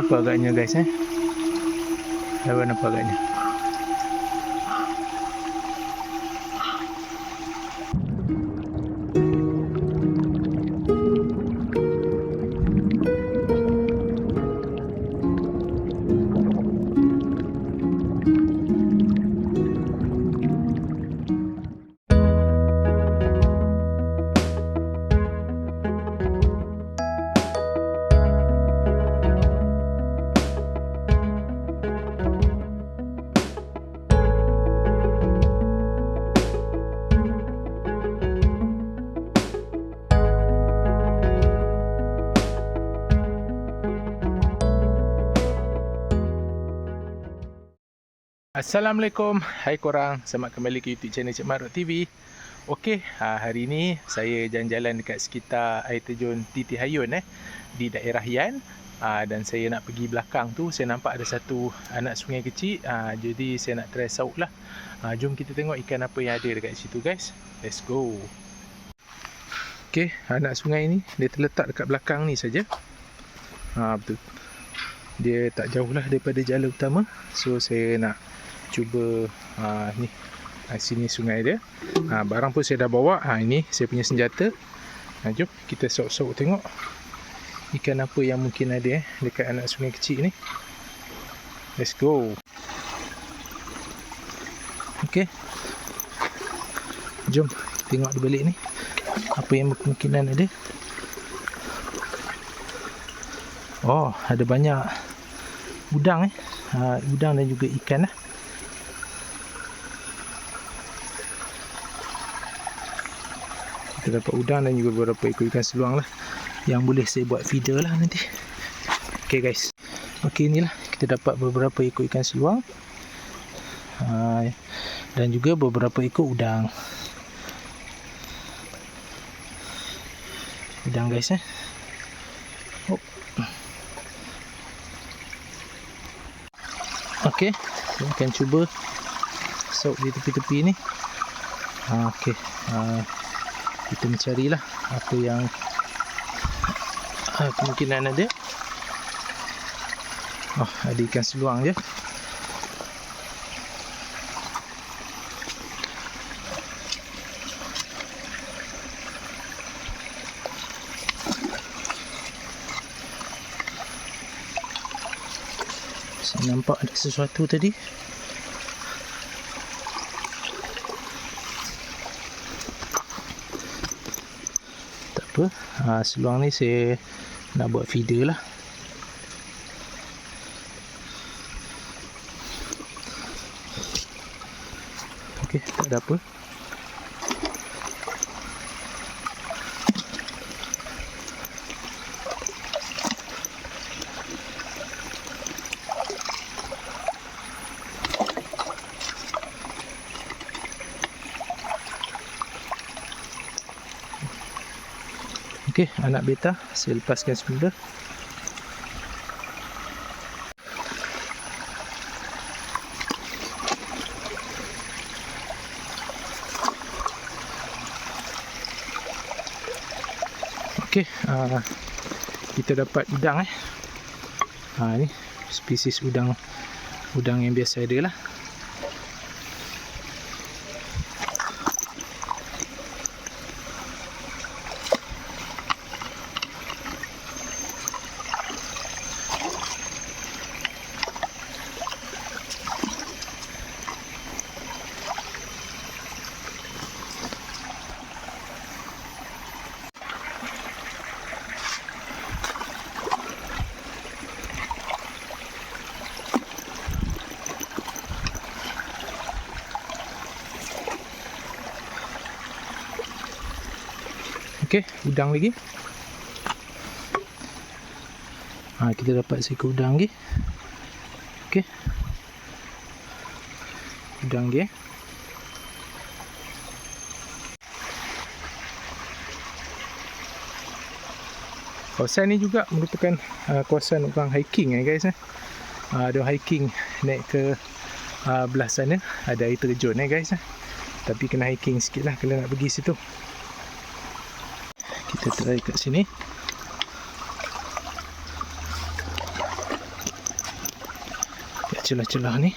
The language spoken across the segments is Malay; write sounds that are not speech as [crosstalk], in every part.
apa agaknya guys eh? Haiwan apa agaknya? Assalamualaikum. Hai korang. Selamat kembali ke YouTube channel Cik Maruk TV Okey ha, Hari ni Saya jalan-jalan dekat sekitar air terjun Titi Hayun eh Di daerah Yan ha, Dan saya nak pergi belakang tu Saya nampak ada satu Anak sungai kecil. Ha, Jadi saya nak try sauk lah. Jom kita tengok ikan apa yang ada dekat situ guys. Let's go. Okey Anak sungai ni Dia terletak dekat belakang ni saja. ha, Betul. Dia tak jauh lah daripada jalan utama. So saya nak cuba ha, ni ha, sini sungai dia. Ha, barang pun saya dah bawa. Ha, ini saya punya senjata. Ha, jom kita sok-sok tengok ikan apa yang mungkin ada eh, dekat anak sungai kecil ni. Let's go. Ok jom tengok di balik ni apa yang kemungkinan ada. Oh, ada banyak udang eh. Ha, udang dan juga ikan lah. Kita dapat udang dan juga beberapa ekor ikan seluang lah. Yang boleh saya buat feeder lah nanti. Okay guys. Okay inilah. Kita dapat beberapa ekor ikan seluang. Ha, dan juga beberapa ekor udang. Udang guys eh. Oh. Kita akan cuba sok di tepi-tepi ni. Ha, Okey, ha, kita mencarilah apa yang ha, kemungkinan ada. Oh, ada ikan seluang je. Saya nampak ada sesuatu tadi. Apa. Ha, seluang ni saya nak buat feeder lah. Okey, tak ada apa. Okey, anak beta saya lepaskan semula. Okey, uh, kita dapat udang eh. Ha ni spesies udang udang yang biasa ada lah. Okey, udang lagi. Ha, kita dapat seekor udang lagi. Okey. Udang lagi eh. Kawasan ni juga merupakan uh, kawasan orang hiking eh guys eh. Uh, ada hiking naik ke uh, belah sana ada air terjun eh guys eh. Tapi kena hiking sikit lah kalau nak pergi situ kita try kat sini celah-celah ni.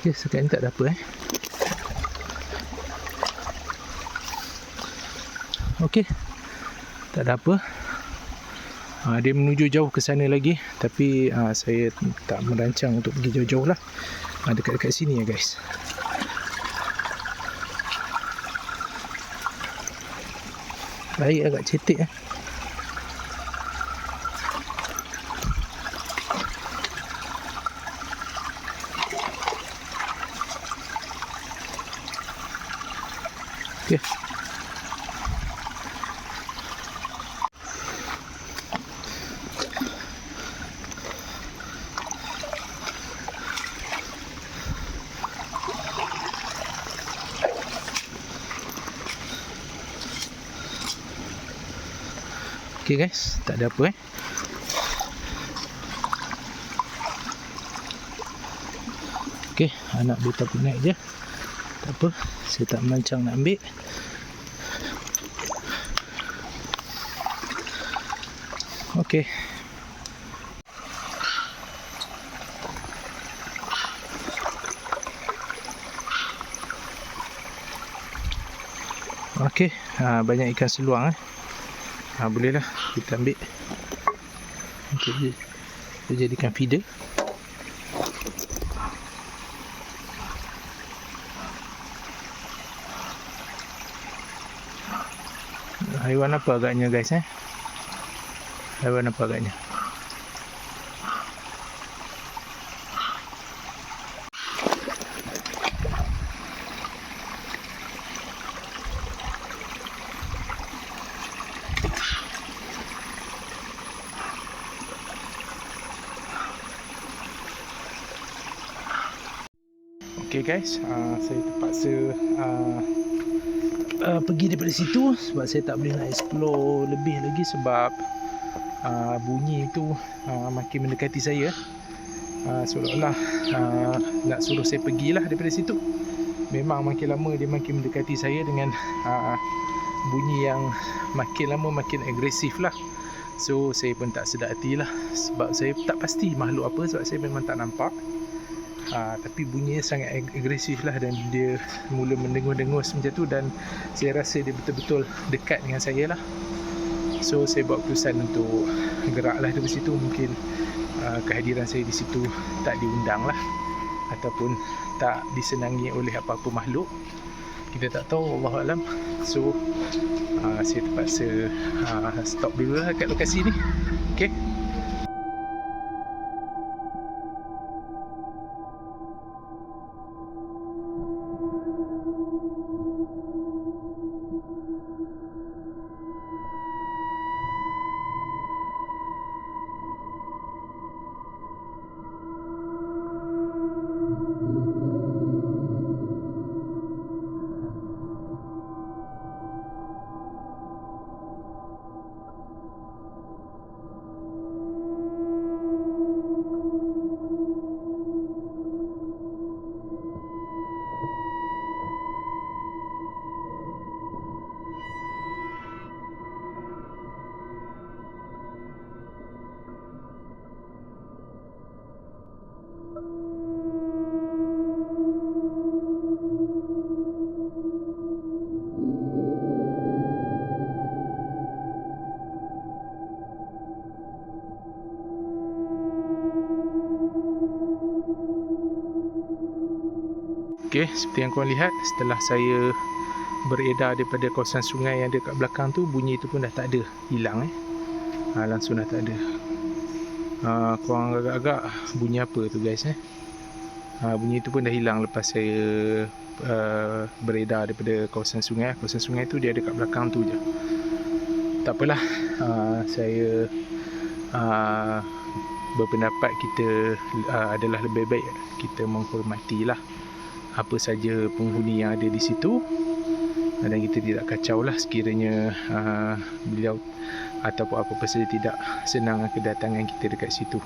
Okay, sekarang ni tak ada apa eh. Okey. Tak ada apa. Ha, dia menuju jauh ke sana lagi tapi ha, saya tak merancang untuk pergi jauh-jauh lah. Ha, dekat-dekat sini ya guys. Air agak cetek eh. Okay. Okay guys, tak ada apa eh. Okay, anak dia takut naik je. Tak apa, saya tak merancang nak ambil. Okay. Okay, ha, banyak ikan seluang eh. Ha, boleh lah. Kita ambil. Untuk kita jadikan feeder. Haiwan apa agaknya guys eh? Haiwan apa agaknya Okay guys, uh, saya terpaksa uh, uh, pergi daripada situ sebab saya tak boleh nak explore lebih lagi sebab uh, bunyi itu uh, makin mendekati saya. Uh, seolah-olah uh, nak suruh saya pergilah daripada situ. Memang makin lama dia makin mendekati saya dengan uh, bunyi yang makin lama makin agresif lah. So saya pun tak sedar hati lah sebab saya tak pasti makhluk apa sebab saya memang tak nampak. Ha, tapi bunyinya sangat ag- agresif lah dan dia mula mendengus-dengus macam tu dan saya rasa dia betul-betul dekat dengan saya lah. So saya buat keputusan untuk gerak lah dari situ. Mungkin uh, kehadiran saya di situ tak diundang lah ataupun tak disenangi oleh apa-apa makhluk. Kita tak tahu Allah Alam. So uh, saya terpaksa uh, stop dulu lah kat lokasi ni Okey, seperti yang korang lihat setelah saya beredar daripada kawasan sungai yang ada kat belakang tu bunyi tu pun dah tak ada, hilang eh. Ha, langsung dah tak ada. Ha, korang agak-agak bunyi apa tu guys eh. Ha, bunyi tu pun dah hilang lepas saya uh, beredar daripada kawasan sungai. Kawasan sungai tu dia ada kat belakang tu je. Tak apalah. Ha, saya uh, berpendapat kita uh, adalah lebih baik kita menghormatilah apa saja penghuni yang ada di situ dan kita tidak kacau lah sekiranya uh, beliau ataupun apa-apa saja tidak senang kedatangan kita dekat situ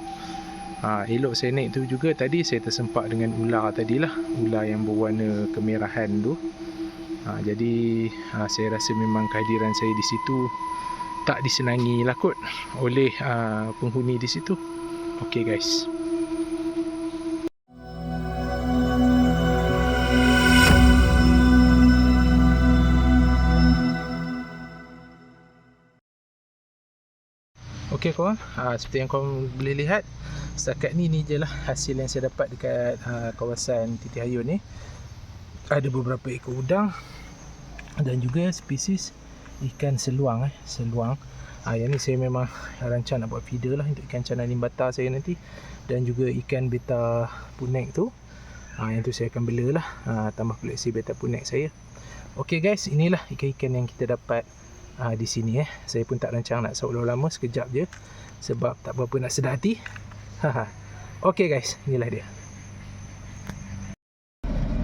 uh, elok saya naik tu juga tadi saya tersempak dengan ular tadi lah ular yang berwarna kemerahan tu Ha, jadi ha, saya rasa memang kehadiran saya di situ tak disenangi lah kot oleh ha, penghuni di situ. Okay guys. Okey kawan, ha, seperti yang korang boleh lihat Setakat ni ni je lah hasil yang saya dapat dekat ha, kawasan Titi Hayun ni. Ada beberapa ekor udang Dan juga spesies ikan seluang eh, seluang. Ha, Yang ni saya memang rancang nak buat feeder lah untuk ikan cana limbata saya nanti Dan juga ikan beta punek tu. Ha, Yang tu saya akan bela lah ha, Tambah koleksi beta punek saya. Okey guys, inilah ikan-ikan yang kita dapat uh, di sini eh. Saya pun tak rancang nak saut lama sekejap je sebab tak berapa nak sedar hati. Okey guys, inilah dia.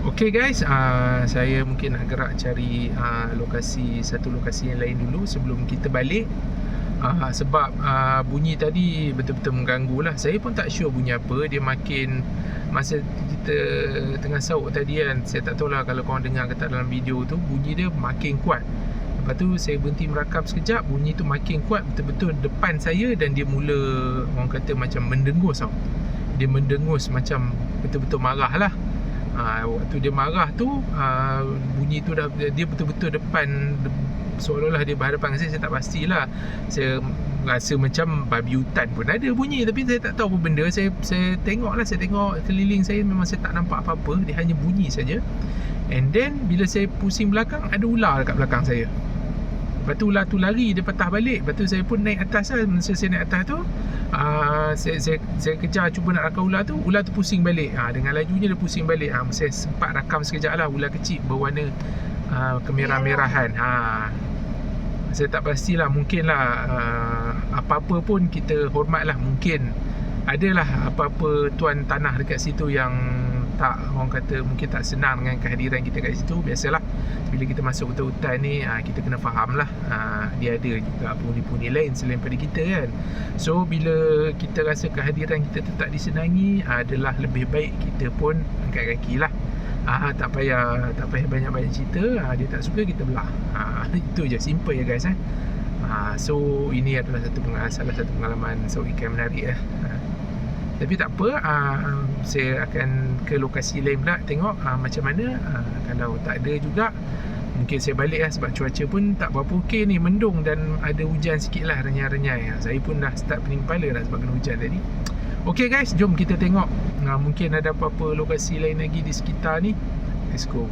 Okey guys, uh, saya mungkin nak gerak cari uh, lokasi satu lokasi yang lain dulu sebelum kita balik. Uh, sebab uh, bunyi tadi betul-betul mengganggu lah Saya pun tak sure bunyi apa Dia makin Masa kita tengah saut tadi kan Saya tak tahu lah kalau korang dengar ke tak dalam video tu Bunyi dia makin kuat Lepas tu saya berhenti merakam sekejap Bunyi tu makin kuat betul-betul depan saya Dan dia mula orang kata macam mendengus tau. Dia mendengus macam betul-betul marah lah. Ha, Waktu dia marah tu ha, Bunyi tu dah dia betul-betul depan Seolah-olah dia berhadapan dengan saya Saya tak pastilah. Saya rasa macam babi hutan pun ada bunyi Tapi saya tak tahu apa benda. Saya saya tengok lah Saya tengok keliling saya Memang saya tak nampak apa-apa. Dia hanya bunyi saja. And then bila saya pusing belakang Ada ular dekat belakang saya Lepas tu ular tu lari Dia patah balik. Lepas tu saya pun naik atas lah. Masa saya naik atas tu uh, saya, saya, saya kejar cuba nak rakam ular tu. Ular tu pusing balik. Uh, Dengan lajunya dia pusing balik. Uh, Saya sempat rakam sekejap lah Ular kecil berwarna uh, kemerah-merahan. Ha. Saya tak pastilah Mungkin lah uh, Apa-apa pun kita hormat lah Mungkin. Adalah apa-apa tuan tanah dekat situ yang tak orang kata mungkin tak senang dengan kehadiran kita kat situ. Biasalah bila kita masuk hutan-hutan ni ah, kita kena faham lah ah, dia ada juga penghuni-penghuni lain selain pada kita kan. So bila kita rasa kehadiran kita tu tak disenangi adalah lebih baik kita pun angkat kaki lah. Ah, tak payah tak payah banyak-banyak cerita dia tak suka kita belah. [laughs] Itu je simple ya guys eh. So ini adalah satu pengalaman salah satu pengalaman so ikan menarik eh tapi tak apa uh, Saya akan ke lokasi lain pula Tengok uh, macam mana. Uh, Kalau tak ada juga Mungkin saya balik lah Sebab cuaca pun tak berapa okey ni Mendung dan ada hujan sikit lah Renyai-renyai. Saya pun dah start pening kepala lah Sebab kena hujan tadi. Okay guys Jom kita tengok. Uh, Mungkin ada apa-apa lokasi lain lagi Di sekitar ni. Let's go